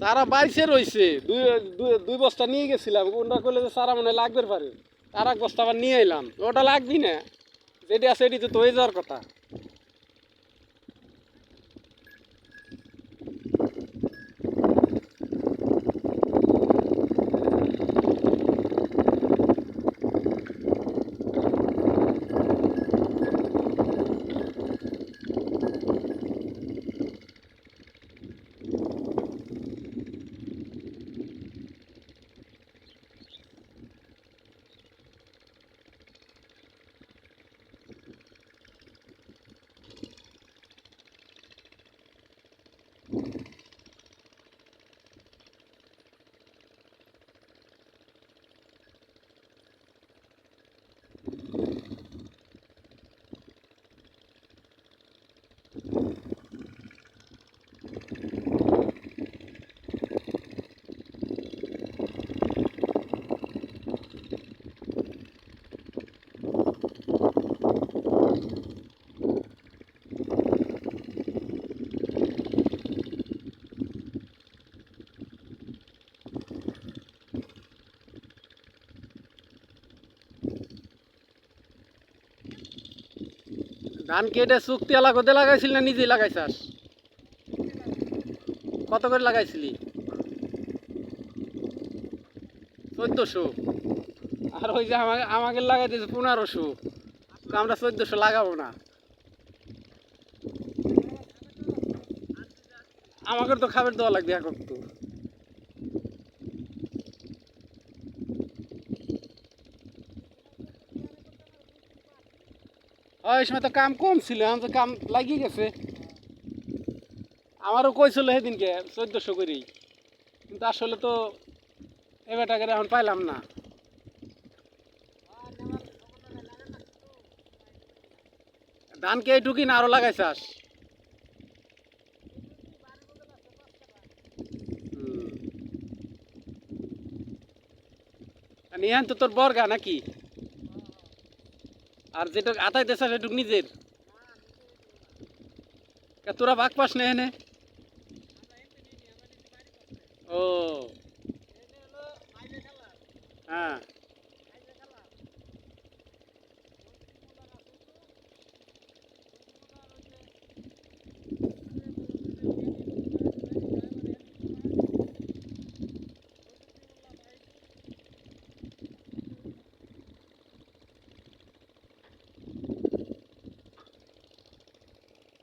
সারা বাইশে রয়েছে দুই দুই- বস্তা নিয়ে গেছিলাম। ওটা করলে যে সারা মনে লাগবে পারে আর এক বস্তা আবার নিয়ে এলাম ওটা লাগবি না? যেটি আছে এটি তো হয়ে যাওয়ার কথা। ধান কেটে চুক্তি এলাকাতে লাগাইছিল না নিজেই লাগাইছাস? কত করে লাগাইছিলি? চোদ্দশো। আর ওই যে আমাকে আমাকে লাগাই দিয়েছে পনেরোশো। তো আমরা চোদ্দশো লাগাবো না। আমাকে তো খাবার দেওয়া লাগবে একক তো। ওই তো কাম কম ছিল, এখন তো কাম লাগিয়ে গেছে। আমারও কইছিল সেদিনকে, চোদ্দশো করেই। কিন্তু আসলে তো এবার টাকা এখন পাইলাম না। ধান কে ঢুকি না আরও লাগাইছাস? নিহান তো তোর বর্গা নাকি? আর যেটা আতাই দেশা সেটুক নিজের। তোরা বাঘ পাস না এনে? ও। হ্যাঁ।